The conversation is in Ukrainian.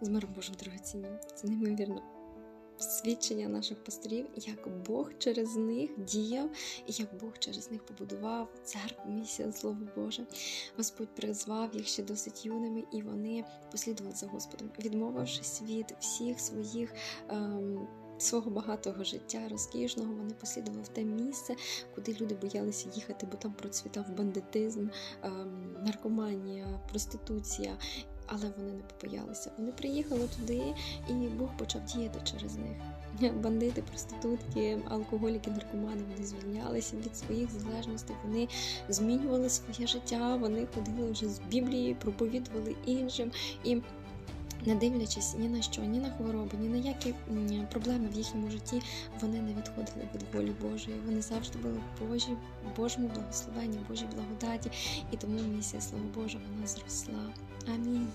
з миром Божим дорогоцінні. Це неймовірно. Свідчення наших пасторів, як Бог через них діяв, і як Бог через них побудував церкву, місія, Слово Боже. Господь призвав їх ще досить юними, і вони послідували за Господом, відмовившись від всіх своїх. Ем, Свого багатого життя розкішного вони послідували в те місце, куди люди боялися їхати, бо там процвітав бандитизм, ем, наркоманія, проституція. Але вони не побоялися. Вони приїхали туди, і Бог почав діяти через них. Бандити, проститутки, алкоголіки, наркомани вони звільнялися від своїх залежностей. Вони змінювали своє життя. Вони ходили вже з Біблії, проповідували іншим і. Не дивлячись ні на що, ні на хвороби, ні на які проблеми в їхньому житті, вони не відходили від волі Божої. Вони завжди були в Божій, Божому благословенні, Божій благодаті. І тому місія Слава Божа вона зросла. Амінь.